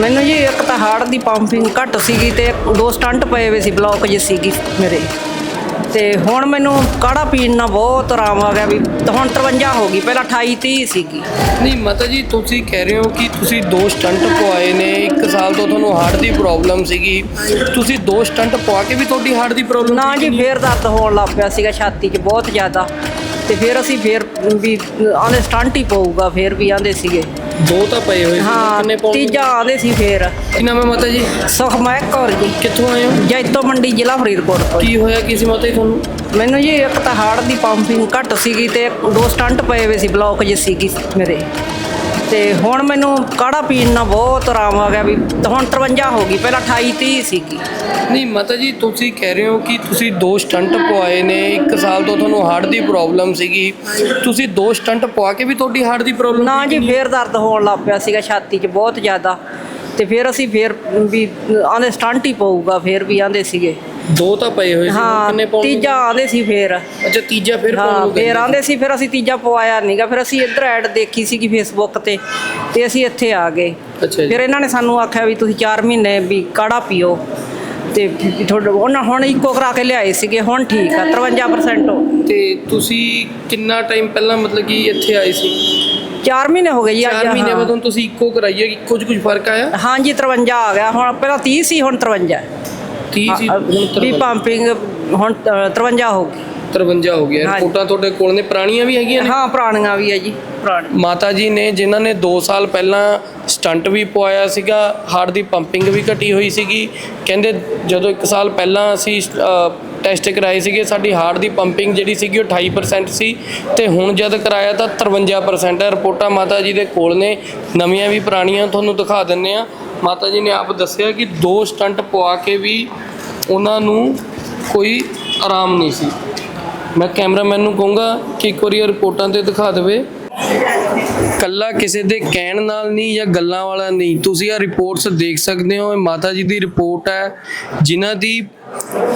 ਮੈਨੂੰ ਜੀ ਇੱਕ ਤਾਂ ਹਾਰਟ ਦੀ ਪੰਪਿੰਗ ਘੱਟ ਸੀਗੀ ਤੇ ਦੋ ਸਟੰਟ ਪਏ ਹੋਏ ਸੀ ਬਲੌਕ ਜੀ ਸੀਗੀ ਮੇਰੇ। ਤੇ ਹੁਣ ਮੈਨੂੰ ਕਾੜਾ ਪੀਣ ਨਾਲ ਬਹੁਤ ਆਰਾਮ ਆ ਗਿਆ ਵੀ ਤੇ ਹੁਣ 53 ਹੋ ਗਈ ਪਹਿਲਾਂ 28 30 ਸੀਗੀ। ਨਹੀਂ ਮਾਤਾ ਜੀ ਤੁਸੀਂ ਕਹਿ ਰਹੇ ਹੋ ਕਿ ਤੁਸੀਂ ਦੋ ਸਟੰਟ ਪਵਾਏ ਨੇ 1 ਸਾਲ ਤੋਂ ਤੁਹਾਨੂੰ ਹਾਰਟ ਦੀ ਪ੍ਰੋਬਲਮ ਸੀਗੀ। ਤੁਸੀਂ ਦੋ ਸਟੰਟ ਪਵਾ ਕੇ ਵੀ ਤੁਹਾਡੀ ਹਾਰਟ ਦੀ ਪ੍ਰੋਬਲਮ ਨਾ ਜੀ ਫੇਰ ਦਰਦ ਹੋਣ ਲੱਗ ਪਿਆ ਸੀਗਾ ਛਾਤੀ 'ਚ ਬਹੁਤ ਜ਼ਿਆਦਾ। ਤੇ ਫਿਰ ਅਸੀਂ ਫੇਰ ਵੀ ਆਂਦੇ ਸਟੰਟ ਹੀ ਪਊਗਾ ਫੇਰ ਵੀ ਆਂਦੇ ਸੀਗੇ। ਦੋ ਤਾਂ ਪਏ ਹੋਏ ਸੀ। ਹਾਂ ਕਿੰਨੇ ਪਾਉਂਦੇ ਤੀਜਾ ਆਂਦੇ ਸੀ ਫੇਰ। ਕੀ ਨਾਮ ਹੈ ਮਾਤਾ ਜੀ? ਸੁਖਮੈਕ ਕੌਰ ਜੀ। ਕਿੱਥੋਂ ਆਏ ਹੋ? ਜੈਤੋ ਮੰਡੀ ਜ਼ਿਲ੍ਹਾ ਫਰੀਦਕੋਟ ਤੋਂ ਕੀ ਹੋਇਆ ਕੀ ਸੀ ਮਾਤਾ ਜੀ ਤੁਹਾਨੂੰ? ਮੈਨੂੰ ਜੀ ਇੱਕ ਤਾਂ ਹਾਰਟ ਦੀ ਪੰਪਿੰਗ ਘੱਟ ਸੀਗੀ ਤੇ ਦੋ ਸਟੰਟ ਪਏ ਹੋਏ ਸੀ ਬਲੌਕ ਜੀ ਸੀਗੀ ਮੇਰੇ। ਤੇ ਹੁਣ ਮੈਨੂੰ ਕਾੜਾ ਪੀਣ ਨਾਲ ਬਹੁਤ ਆਰਾਮ ਆ ਗਿਆ ਵੀ ਹੁਣ 53 ਹੋ ਗਈ ਪਹਿਲਾਂ 28 30 ਸੀਗੀ। ਨਹੀਂ ਮਾਤਾ ਜੀ ਤੁਸੀਂ ਕਹਿ ਰਹੇ ਹੋ ਕਿ ਤੁਸੀਂ ਦੋ ਸਟੰਟ ਪਵਾਏ ਨੇ 1 ਸਾਲ ਤੋਂ ਤੁਹਾਨੂੰ ਹਾਰਟ ਦੀ ਪ੍ਰੋਬਲਮ ਸੀਗੀ। ਤੁਸੀਂ ਦੋ ਸਟੰਟ ਪਵਾ ਕੇ ਵੀ ਤੁਹਾਡੀ ਹਾਰਟ ਦੀ ਪ੍ਰੋਬਲਮ ਨਾ ਜੀ ਫੇਰ ਦਰਦ ਹੋਣ ਲੱਗ ਪਿਆ ਸੀਗਾ ਛਾਤੀ 'ਚ ਬਹੁਤ ਜ਼ਿਆਦਾ। ਤੇ ਫਿਰ ਅਸੀਂ ਫੇਰ ਵੀ ਆਂਦੇ ਸਟੰਟ ਹੀ ਪਊਗਾ ਫੇਰ ਵੀ ਆਂਦੇ ਸੀਗੇ। ਦੋ ਤਾਂ ਪਏ ਹੋਏ ਸੀ ਹਾਂ ਕਿੰਨੇ ਪਾਉਂਦੇ ਤੀਜਾ ਆਂਦੇ ਸੀ ਫੇਰ। ਅੱਛਾ ਤੀਜਾ ਫਿਰ ਪਾਉਣ ਹਾਂ ਨੂੰ ਫੇਰ ਆਂਦੇ ਸੀ ਫਿਰ ਅਸੀਂ ਤੀਜਾ ਪਵਾਇਆ ਨਹੀਂਗਾ ਫਿਰ ਅਸੀਂ ਇੱਧਰ ਐਡ ਦੇਖੀ ਸੀਗੀ ਫੇਸਬੁੱਕ ਤੇ ਤੇ ਅਸੀਂ ਇੱਥੇ ਆ ਗਏ। ਅੱਛਾ ਜੀ। ਫਿਰ ਇਹਨਾਂ ਨੇ ਸਾਨੂੰ ਆਖਿਆ ਵੀ ਤੁਸੀਂ 4 ਮਹੀਨੇ ਵੀ ਕਾੜਾ ਪੀਓ। ਤੇ ਵੀ ਤੁਹਾਡਾ ਉਹਨਾਂ ਹੁਣ ਇੱਕੋ ਕਰਾ ਕੇ ਲਿਆਏ ਸੀਗੇ ਹੁਣ ਠੀਕ ਆ 53% ਹੋ ਤੇ ਤੁਸੀਂ ਕਿੰਨਾ ਟਾਈਮ ਪਹਿਲਾਂ ਮਤਲਬ ਕਿ ਇੱਥੇ ਆਏ ਸੀ? 4 ਮਹੀਨੇ ਹੋ ਗਏ ਜੀ ਅੱਜ 4 ਮਹੀਨੇ ਹਾਂ। ਬਾਅਦ ਹੁਣ ਤੁਸੀਂ ਇੱਕੋ ਕਰਾਈ ਹੈ ਕਿ ਕੁਝ ਕੁਝ ਫ਼ਰਕ ਆਇਆ? ਹਾਂਜੀ 53 ਆ ਗਿਆ। ਹੁਣ ਪਹਿਲਾਂ 30 ਸੀ ਹੁਣ 53 30 ਸੀ ਵੀ 53 ਪੰਪਿੰਗ ਹੁਣ ਅ, 53 ਹੋ ਗਈ। 53 ਹੋ ਗਿਆ। ਰਿਪੋਰਟਾਂ ਤੁਹਾਡੇ ਕੋਲ ਨੇ ਪੁਰਾਣੀਆਂ ਵੀ ਹੈਗੀਆਂ ਨੇ? ਹਾਂ ਪੁਰਾਣੀਆਂ ਵੀ ਹੈ ਜੀ। ਮਾਤਾ ਜੀ ਨੇ ਜਿਨ੍ਹਾਂ ਨੇ 2 ਸਾਲ ਪਹਿਲਾਂ ਸਟੰਟ ਵੀ ਪਵਾਇਆ ਸੀਗਾ ਹਾਰਟ ਦੀ ਪੰਪਿੰਗ ਵੀ ਘਟੀ ਹੋਈ ਸੀਗੀ। ਕਹਿੰਦੇ ਜਦੋਂ 1 ਸਾਲ ਪਹਿਲਾਂ ਅਸੀਂ ਟੈਸਟ ਕਰਾਏ ਸੀਗੇ, ਸਾਡੀ ਹਾਰਟ ਦੀ ਪੰਪਿੰਗ ਜਿਹੜੀ ਸੀਗੀ ਉਹ 28% ਸੀ ਤੇ ਹੁਣ ਜਦ ਕਰਾਇਆ ਤਾਂ 53% ਹੈ। ਰਿਪੋਰਟਾਂ ਮਾਤਾ ਜੀ ਦੇ ਕੋਲ ਨੇ, ਨਵੀਆਂ ਵੀ ਪੁਰਾਣੀਆਂ, ਤੁਹਾਨੂੰ ਦਿਖਾ ਦਿੰਨੇ ਆ ਮਾਤਾ ਜੀ ਨੇ ਆਪ ਦੱਸਿਆ ਕਿ ਦੋ ਸਟੰਟ ਪਵਾ ਕੇ ਵੀ ਉਹਨਾਂ ਨੂੰ ਕੋਈ ਆਰਾਮ ਨਹੀਂ ਸੀ। ਮੈਂ ਕੈਮਰਾਮੈਨ ਨੂੰ ਕਹੂੰਗਾ ਕਿ ਇੱਕ ਵਾਰੀ ਇਹ ਰਿਪੋਰਟਾਂ ਤੇ ਦਿਖਾ ਦੇਵੇ। ਕੱਲਾ ਕਿਸੇ ਦੇ ਕਹਿਣ ਨਾਲ ਨਹੀਂ ਜਾਂ ਗੱਲਾਂ ਵਾਲਾ ਨਹੀਂ। ਤੁਸੀਂ ਇਹ ਰਿਪੋਰਟਸ ਦੇਖ ਸਕਦੇ ਹੋ, ਇਹ ਮਾਤਾ ਜੀ ਦੀ ਰਿਪੋਰਟ ਹੈ, ਜਿਨ੍ਹਾਂ ਦੀ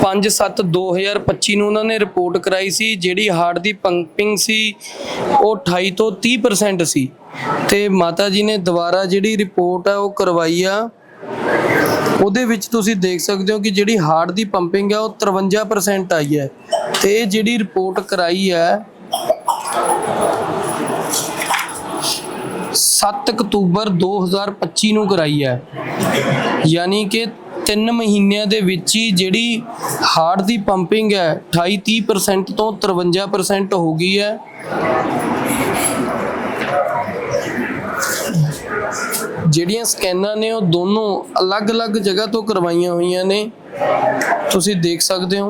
5/7/2025 ਨੂੰ ਉਹਨਾਂ ਨੇ ਰਿਪੋਰਟ ਕਰਾਈ ਸੀ, ਜਿਹੜੀ ਹਾਰਟ ਦੀ ਪੰਪਿੰਗ ਸੀ, ਉਹ 28 ਤੋਂ 30% ਸੀ। ਤੇ ਮਾਤਾ ਜੀ ਨੇ ਦੁਬਾਰਾ ਜਿਹੜੀ ਰਿਪੋਰਟ ਆ, ਉਹ ਕਰਵਾਈ ਆ। ਉਹਦੇ ਵਿੱਚ ਤੁਸੀਂ ਦੇਖ ਸਕਦੇ ਹੋ ਕਿ ਜਿਹੜੀ ਹਾਰਟ ਦੀ ਪੰਪਿੰਗ ਆ, ਉਹ 53% ਆਈ ਹੈ। ਤੇ ਇਹ ਜਿਹੜੀ ਰਿਪੋਰਟ ਕਰਾਈ ਹੈ 7 ਅਕਤੂਬਰ 2025 ਨੂੰ ਕਰਾਈ ਹੈ। ਯਾਨੀ ਕਿ 3 ਮਹੀਨਿਆਂ ਦੇ ਵਿੱਚ ਹੀ ਜਿਹੜੀ ਹਾਰਟ ਦੀ ਪੰਪਿੰਗ ਹੈ 28-30% ਤੋਂ 53% ਹੋ ਗਈ ਹੈ। ਜਿਹੜੀਆਂ ਸਕੈਨਾਂ ਨੇ ਉਹ ਦੋਨੋਂ ਅਲੱਗ-ਅਲੱਗ ਜਗ੍ਹਾ ਤੋਂ ਕਰਵਾਈਆਂ ਹੋਈਆਂ ਨੇ। ਤੁਸੀਂ ਦੇਖ ਸਕਦੇ ਹੋ।